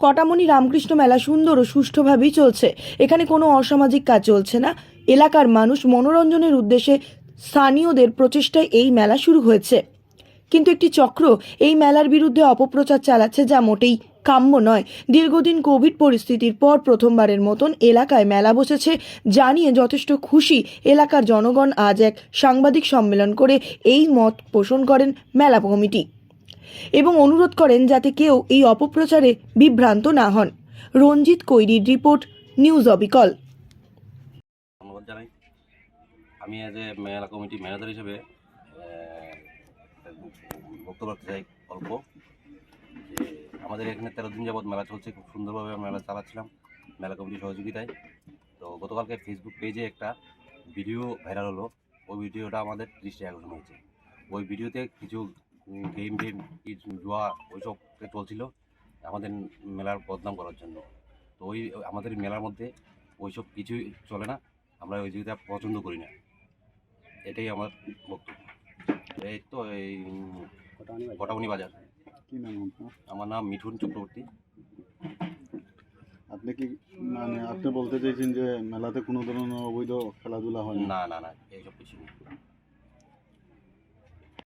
কটামণি রামকৃষ্ণ মেলা সুন্দর ও সুষ্ঠুভাবেই চলছে। এখানে কোনো অসামাজিক কাজ চলছে না। এলাকার মানুষ মনোরঞ্জনের উদ্দেশ্যে স্থানীয়দের প্রচেষ্টায় এই মেলা শুরু হয়েছে। কিন্তু একটি চক্র এই মেলার বিরুদ্ধে অপপ্রচার চালাচ্ছে যা মোটেই কাম্য নয়। দীর্ঘদিন কোভিড পরিস্থিতির পর প্রথমবারের মতন এলাকায় মেলা বসেছে জানিয়ে যথেষ্ট খুশি এলাকার জনগণ আজ এক সাংবাদিক সম্মেলন করে এই মত পোষণ করেন মেলা কমিটি। এবং অনুরোধ করেন যাতে কেউ এই অপপ্রচারে বিভ্রান্ত না হন। রঞ্জিত কৈরির রিপোর্ট, নিউজ অবিকল। ধন্যবাদ জানাই। আমি অ্যাজ এ মেলা কমিটি ম্যানেজার হিসেবে বক্তব্য রাখতে চাই অল্প আমাদের এখানে তেরো দিন যাবৎ মেলা চলছে, খুব সুন্দরভাবে আমরা মেলা চালাচ্ছিলাম মেলা কমিটির সহযোগিতায়। তো গতকালকে ফেসবুক পেজে একটা ভিডিও ভাইরাল হলো। ওই ভিডিওটা আমাদের দৃষ্টি আকর্ষণ হয়েছে। ওই ভিডিওতে কিছু গেম কি জুয়া ওইসব চলছিল আমাদের মেলার বদনাম করার জন্য। তো ওই আমাদের মেলার মধ্যে ওইসব কিছুই চলে না আমরা ওই জিনিসটা পছন্দ করি না। এটাই আমার বক্তব্য। এই তো এই কটামনি বাজার। কি নাম আমার নাম মিঠুন চক্রবর্তী। আপনি কি মানে আপনি বলতে চাইছেন যে মেলাতে কোনো ধরনের অবৈধ খেলাধুলা হয় না? না না না এইসব কিছু নেই।